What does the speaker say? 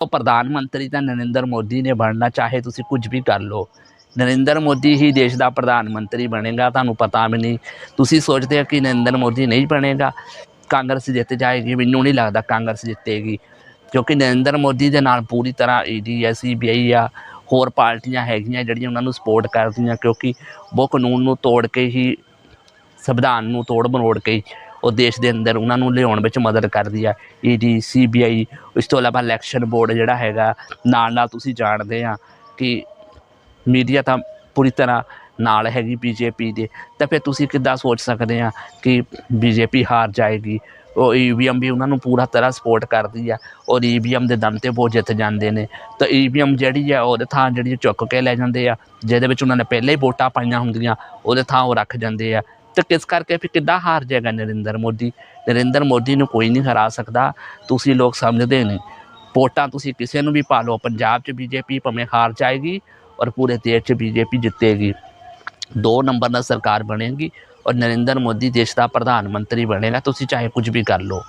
ਉਹ ਪ੍ਰਧਾਨ ਮੰਤਰੀ ਤਾਂ ਨਰਿੰਦਰ ਮੋਦੀ ਨੇ ਬਣਨਾ, ਚਾਹੇ ਤੁਸੀਂ ਕੁਝ ਵੀ ਕਰ ਲਓ। ਨਰਿੰਦਰ ਮੋਦੀ ਹੀ ਦੇਸ਼ ਦਾ ਪ੍ਰਧਾਨ ਮੰਤਰੀ ਬਣੇਗਾ, ਤੁਹਾਨੂੰ ਪਤਾ ਵੀ ਨਹੀਂ। ਤੁਸੀਂ ਸੋਚਦੇ ਹੋ ਕਿ ਨਰਿੰਦਰ ਮੋਦੀ ਨਹੀਂ ਬਣੇਗਾ। ਕਾਂਗਰਸ ਜਿੱਤ ਜਾਏਗੀ, ਮੈਨੂੰ ਨਹੀਂ ਲੱਗਦਾ ਕਾਂਗਰਸ ਜਿੱਤੇਗੀ। ਕਿਉਂਕਿ ਨਰਿੰਦਰ ਮੋਦੀ ਦੇ ਨਾਲ ਪੂਰੀ ਤਰ੍ਹਾਂ ਈਡੀ ਐ ਸੀਬੀਆਈ ਆ, ਹੋਰ ਪਾਰਟੀਆਂ ਹੈਗੀਆਂ ਜਿਹੜੀਆਂ ਉਹਨਾਂ ਨੂੰ ਸਪੋਰਟ ਕਰਦੀਆਂ, ਕਿਉਂਕਿ ਉਹ ਕਾਨੂੰਨ ਨੂੰ ਤੋੜ ਕੇ ਹੀ, ਸੰਵਿਧਾਨ ਨੂੰ ਤੋੜ ਮਰੋੜ ਕੇ ਹੀ ਉਹ ਦੇਸ਼ ਦੇ ਅੰਦਰ ਉਹਨਾਂ ਨੂੰ ਲਿਆਉਣ ਵਿੱਚ ਮਦਦ ਕਰਦੀ ਆ। ਈਡੀ ਸੀਬੀਆਈ ਇਸ ਤੋਂ ਇਲਾਵਾ ਇਲੈਕਸ਼ਨ ਬੋਰਡ ਜਿਹੜਾ ਹੈਗਾ, ਨਾਲ ਨਾਲ ਤੁਸੀਂ ਜਾਣਦੇ ਆ ਕਿ ਮੀਡੀਆ ਤਾਂ ਪੂਰੀ ਤਰ੍ਹਾਂ ਨਾਲ ਹੈਗੀ ਬੀਜੇਪੀ ਦੇ। ਤਾਂ ਫਿਰ ਤੁਸੀਂ ਕਿੱਦਾਂ ਸੋਚ ਸਕਦੇ ਆ ਕਿ ਬੀਜੇਪੀ ਹਾਰ ਜਾਏਗੀ? ਉਹ ਈਵੀਐਮ ਵੀ ਉਹਨਾਂ ਨੂੰ ਪੂਰਾ ਤਰ੍ਹਾਂ ਸਪੋਰਟ ਕਰਦੀ ਆ ਔਰ ਈਵੀਐਮ ਦੇ ਦਮ ਤੇ ਉਹ ਜਿੱਤ ਜਾਂਦੇ ਨੇ। ਤਾਂ ਈਵੀਐਮ ਜਿਹੜੀ ਆ, ਉਹਦੇ ਥਾਂ ਜਿਹੜੀ ਚੁੱਕ ਕੇ ਲੈ ਜਾਂਦੇ ਆ, ਜਿਹਦੇ ਵਿੱਚ ਉਹਨਾਂ ਨੇ ਪਹਿਲੇ ਹੀ ਵੋਟਾਂ ਪਾਈਆਂ ਹੁੰਦੀਆਂ, ਉਹਦੇ ਥਾਂ ਉਹ ਰੱਖ ਜਾਂਦੇ ਆ। ਤੇ ਕਿਸ ਕਰਕੇ ਫਿਰ ਕਿੱਦਾਂ ਹਾਰ ਜਾਏਗਾ ਨਰਿੰਦਰ ਮੋਦੀ? ਨਰਿੰਦਰ ਮੋਦੀ ਨੂੰ ਕੋਈ ਨਹੀਂ ਹਰਾ ਸਕਦਾ। ਤੁਸੀਂ ਲੋਕ ਸਮਝਦੇ ਨਹੀਂ ਵੋਟਾਂ ਤੁਸੀਂ ਕਿਸੇ ਨੂੰ ਵੀ ਪਾ ਲਓ। ਪੰਜਾਬ 'ਚ ਬੀਜੇਪੀ ਭਾਵੇਂ ਹਾਰ ਜਾਏਗੀ ਔਰ ਪੂਰੇ ਦੇਸ਼ 'ਚ ਬੀਜੇਪੀ ਜਿੱਤੇਗੀ। ਦੋ ਨੰਬਰ ਨਾਲ ਸਰਕਾਰ ਬਣੇਗੀ ਔਰ ਨਰਿੰਦਰ ਮੋਦੀ ਦੇਸ਼ ਦਾ ਪ੍ਰਧਾਨ ਮੰਤਰੀ ਬਣੇਗਾ। ਤੁਸੀਂ ਚਾਹੇ ਕੁਝ ਵੀ ਕਰ ਲਓ।